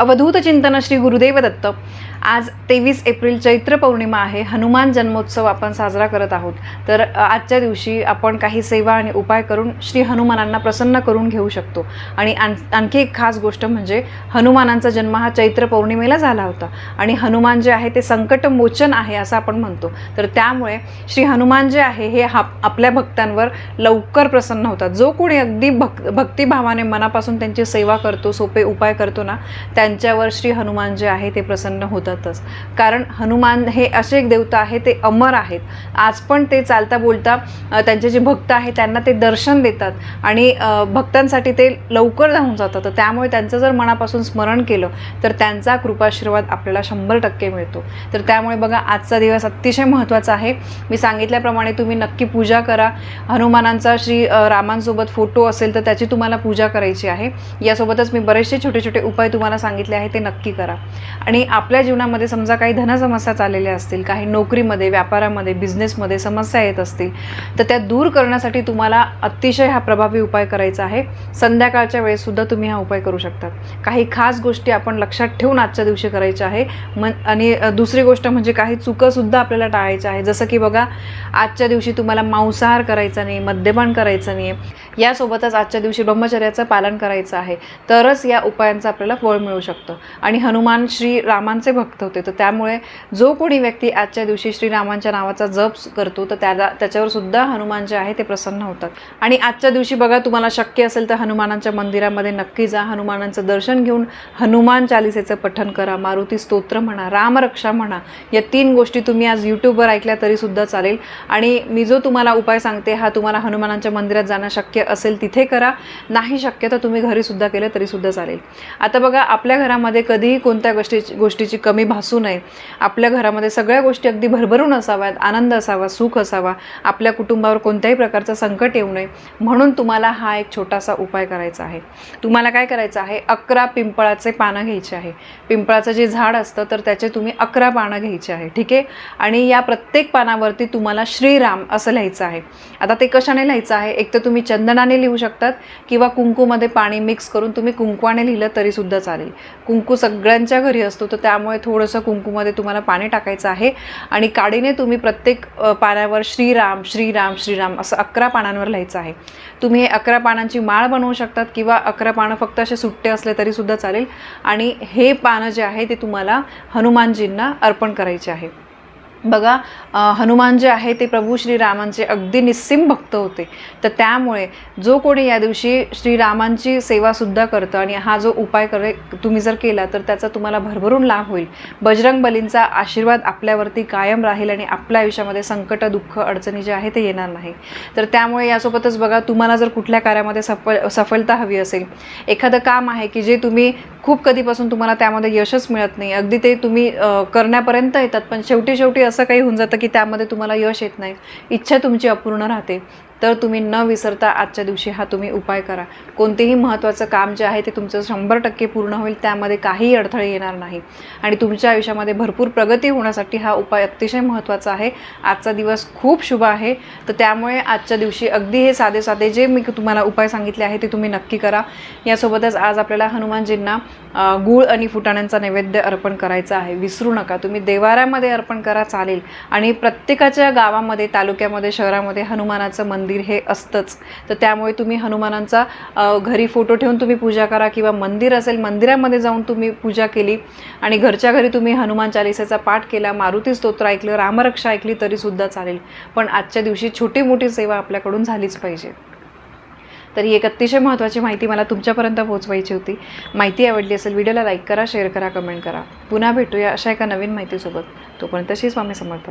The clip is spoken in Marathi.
अवधूत चिंतन श्री गुरुदेव दत्त आज तेवीस एप्रिल चैत्र पौर्णिमा आहे. हनुमान जन्मोत्सव आपण साजरा करत आहोत. तर आजच्या दिवशी आपण काही सेवा आणि उपाय करून श्री हनुमानांना प्रसन्न करून घेऊ शकतो. आणि आण आणखी एक खास गोष्ट म्हणजे हनुमानांचा जन्म हा चैत्र पौर्णिमेला झाला होता. आणि हनुमान जे आहे ते संकटमोचन आहे असं आपण म्हणतो. तर त्यामुळे श्री हनुमान जे आहे हे हा आपल्या भक्तांवर लवकर प्रसन्न होतात. जो कोणी अगदी भक् भक्तिभावाने मनापासून त्यांची सेवा करतो सोपे उपाय करतो ना त्या त्यांच्यावर श्री हनुमान जे आहे ते प्रसन्न होतातच. कारण हनुमान हे असे एक देवता आहे ते अमर आहेत. आज पण ते चालता बोलता त्यांचे जे भक्त आहेत त्यांना ते दर्शन देतात आणि भक्तांसाठी ते लवकर धावून जातात. तर त्यामुळे त्यांचं जर मनापासून स्मरण केलं तर त्यांचा कृपाशीर्वाद आपल्याला शंभर टक्के मिळतो. तर त्यामुळे बघा आजचा दिवस अतिशय महत्त्वाचा आहे. मी सांगितल्याप्रमाणे तुम्ही नक्की पूजा करा. हनुमानांचा श्री रामांसोबत फोटो असेल तर त्याची तुम्हाला पूजा करायची आहे. यासोबतच मी बरेचसे छोटे छोटे उपाय तुम्हाला सांगितले आहे ते नक्की करा. आणि आपल्या जीवनामध्ये समजा काही धनसमस्या चाललेल्या असतील काही नोकरीमध्ये व्यापारामध्ये बिझनेसमध्ये समस्या येत असतील तर त्या दूर करण्यासाठी तुम्हाला अतिशय हा प्रभावी उपाय करायचा आहे. संध्याकाळच्या वेळेससुद्धा तुम्ही हा उपाय करू शकता काही खास गोष्टी आपण लक्षात ठेवून आजच्या दिवशी करायच्या आहे. मन आणि दुसरी गोष्ट म्हणजे काही चुकंसुद्धा आपल्याला टाळायच्या आहे. जसं की बघा आजच्या दिवशी तुम्हाला मांसाहार करायचा नाही मद्यपान करायचं नाही यासोबतच आजच्या दिवशी ब्रह्मचर्याचं पालन करायचं आहे. तरच या उपायांचं आपल्याला फळ मिळू शकतं. आणि हनुमान श्री रामांचे भक्त होते. तर त्यामुळे जो कोणी व्यक्ती आजच्या दिवशी श्रीरामांच्या नावाचा जप करतो तर त्याला त्याच्यावर सुद्धा हनुमान जे आहे ते प्रसन्न होतात. आणि आजच्या दिवशी बघा तुम्हाला शक्य असेल तर हनुमानांच्या मंदिरामध्ये नक्की जा. हनुमानांचं दर्शन घेऊन हनुमान चालिसेचं पठन करा मारुती स्तोत्र म्हणा रामरक्षा म्हणा. या तीन गोष्टी तुम्ही आज यूट्यूबवर ऐकल्या तरीसुद्धा चालेल. आणि मी जो तुम्हाला उपाय सांगते हा तुम्हाला हनुमानांच्या मंदिरात जाणं शक्य असेल तिथे करा. नाही शक्य तर तुम्ही घरी सुद्धा केलं तरी सुद्धा चालेल. आता बघा आपल्या आपल्या घरामध्ये कधीही कोणत्या गोष्टीची गोष्टीची कमी भासू नये. आपल्या घरामध्ये सगळ्या गोष्टी अगदी भरभरून असाव्यात आनंद असावा सुख असावा आपल्या कुटुंबावर कोणत्याही प्रकारचं संकट येऊ नये. म्हणून तुम्हाला हा एक छोटासा उपाय करायचा आहे. तुम्हाला काय करायचं आहे? अकरा पिंपळाचे पानं घ्यायचे आहे. पिंपळाचं जे झाड असतं तर त्याचे तुम्ही अकरा पानं घ्यायचे आहे ठीक आहे? आणि या प्रत्येक पानावरती तुम्हाला श्रीराम असं लिहायचं आहे. आता ते कशाने लिहायचं आहे? एक तर तुम्ही चंदनाने लिहू शकतात किंवा कुंकूमध्ये पाणी मिक्स करून तुम्ही कुंकवाने लिहिलं तरीसुद्धा चालेल. कुंकू सगळ्यांच्या घरी असतो तर त्यामुळे थोडंसं कुंकूमध्ये तुम्हाला पाणी टाकायचं आहे. आणि काडीने तुम्ही प्रत्येक पाण्यावर श्रीराम श्रीराम श्रीराम असं अकरा पानांवर लिहायचं आहे. तुम्ही हे अकरा पानांची माळ बनवू शकतात किंवा अकरा पानं फक्त असे सुट्टे असले तरीसुद्धा चालेल. आणि हे पानं जे आहे ते तुम्हाला हनुमानजींना अर्पण करायचे आहे. बघा हनुमान जे आहे ते प्रभू श्रीरामांचे अगदी निस्सिम भक्त होते. तर त्यामुळे जो कोणी या दिवशी श्रीरामांची सेवासुद्धा करतं आणि हा जो उपाय करे तुम्ही जर केला तर त्याचा तुम्हाला भरभरून लाभ होईल. बजरंग बलींचा आशीर्वाद आपल्यावरती कायम राहील आणि आपल्या आयुष्यामध्ये संकट दुःख अडचणी जे आहे ते येणार नाही. तर त्यामुळे यासोबतच बघा तुम्हाला जर कुठल्या कार्यामध्ये सफल सफलता हवी असेल एखादं काम आहे की जे तुम्ही खूप कधीपासून तुम्हाला त्यामध्ये यशच मिळत नाही अगदी ते तुम्ही करण्यापर्यंत येतात पण शेवटी शेवटी असं काही होऊन जातं की त्यामध्ये तुम्हाला यश येत नाही. इच्छा तुमची अपूर्ण राहते. तर तुम्ही न विसरता आजच्या दिवशी हा तुम्ही उपाय करा. कोणतेही महत्त्वाचं काम जे आहे ते तुमचं शंभर टक्के पूर्ण होईल त्यामध्ये काहीही अडथळे येणार नाही. आणि तुमच्या आयुष्यामध्ये भरपूर प्रगती होण्यासाठी हा उपाय अतिशय महत्त्वाचा आहे. आजचा दिवस खूप शुभ आहे. तर त्यामुळे आजच्या दिवशी अगदी हे साधे साधे जे मी तुम्हाला उपाय सांगितले आहे ते तुम्ही नक्की करा. यासोबतच आज आपल्याला हनुमानजींना गूळ आणि फुटाण्यांचा नैवेद्य अर्पण करायचा आहे. विसरू नका. तुम्ही देवाऱ्यामध्ये अर्पण करा चालेल. आणि प्रत्येकाच्या गावामध्ये तालुक्यामध्ये शहरामध्ये हनुमानाचं मंदिर मंदिर हे असतंच. तर त्यामुळे तुम्ही हनुमानांचा घरी फोटो ठेवून तुम्ही पूजा करा किंवा मंदिर असेल मंदिरामध्ये जाऊन तुम्ही पूजा केली आणि घरच्या घरी तुम्ही हनुमान चालिसेचा पाठ केला मारुती स्तोत्र ऐकलं रामरक्षा ऐकली तरीसुद्धा चालेल. पण आजच्या दिवशी छोटी मोठी सेवा आपल्याकडून झालीच पाहिजे. तर ही एक अतिशय महत्त्वाची माहिती मला तुमच्यापर्यंत पोहोचवायची होती. माहिती आवडली असेल व्हिडिओला लाईक करा शेअर करा कमेंट करा. पुन्हा भेटूया अशा एका नवीन माहितीसोबत. तोपर्यंत श्री स्वामी समर्थ.